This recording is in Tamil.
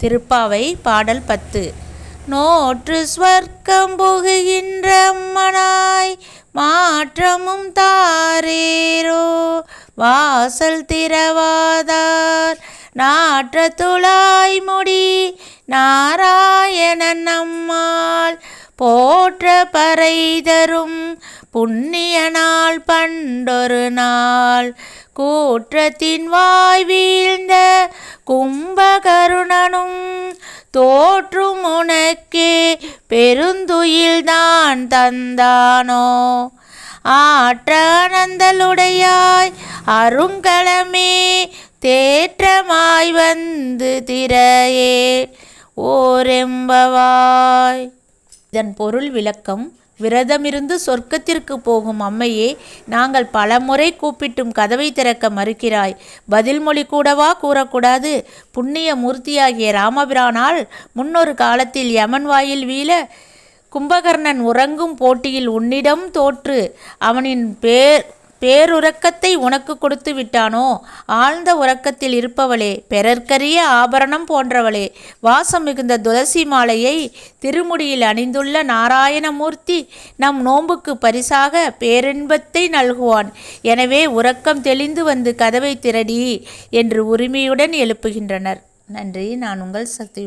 திருப்பாவை பாடல் பத்து. நோற்று ஸ்வர்க்கம் புகுகின்ற அம்மனாய் மாற்றமும் தாரேரோ. வாசல் திறவாதார் நாற்ற துளாய் முடி நாராயணன் நம்மால் போற்ற பறை தரும் புண்ணிய நாள் பண்டொரு நாள். கூற்றத்தின் வாய் வீழ்ந்த கும்பகருணனும் தோற்றும் உனக்கே பெருந்துயில்தான் தந்தானோ? ஆற்றானந்தலுடையாய் அருங்கலமே தேற்றமாய் வந்து திரையே ஓரெம்பவாய். இதன் பொருள் விளக்கம் விரதமிருந்து சொர்க்கத்திற்கு போகும் அம்மையே நாங்கள் பலமுறை கூப்பிட்டும் கதவை திறக்க மறுக்கிறாய். பதில் மொழி கூடவா கூறக்கூடாது? புண்ணிய மூர்த்தியாகிய ராமபிரானால் முன்னொரு காலத்தில் யமன் வாயில் வீழ கும்பகர்ணன் உறங்கும் போட்டியில் உன்னிடம் தோற்று அவனின் பேர் பேருறக்கத்தை உனக்கு கொடுத்து விட்டானோ? ஆழ்ந்த உறக்கத்தில் இருப்பவளே பிறர்க்கரிய ஆபரணம் போன்றவளே வாசம் மிகுந்த துளசி மாலையை திருமுடியில் அணிந்துள்ள நாராயணமூர்த்தி நம் நோன்புக்கு பரிசாக பேரின்பத்தை நல்குவான். எனவே உறக்கம் தெளிந்து வந்து கதவை திரடி என்று உரிமையுடன் எழுப்புகின்றனர். நன்றி. நான் உங்கள் சக்தி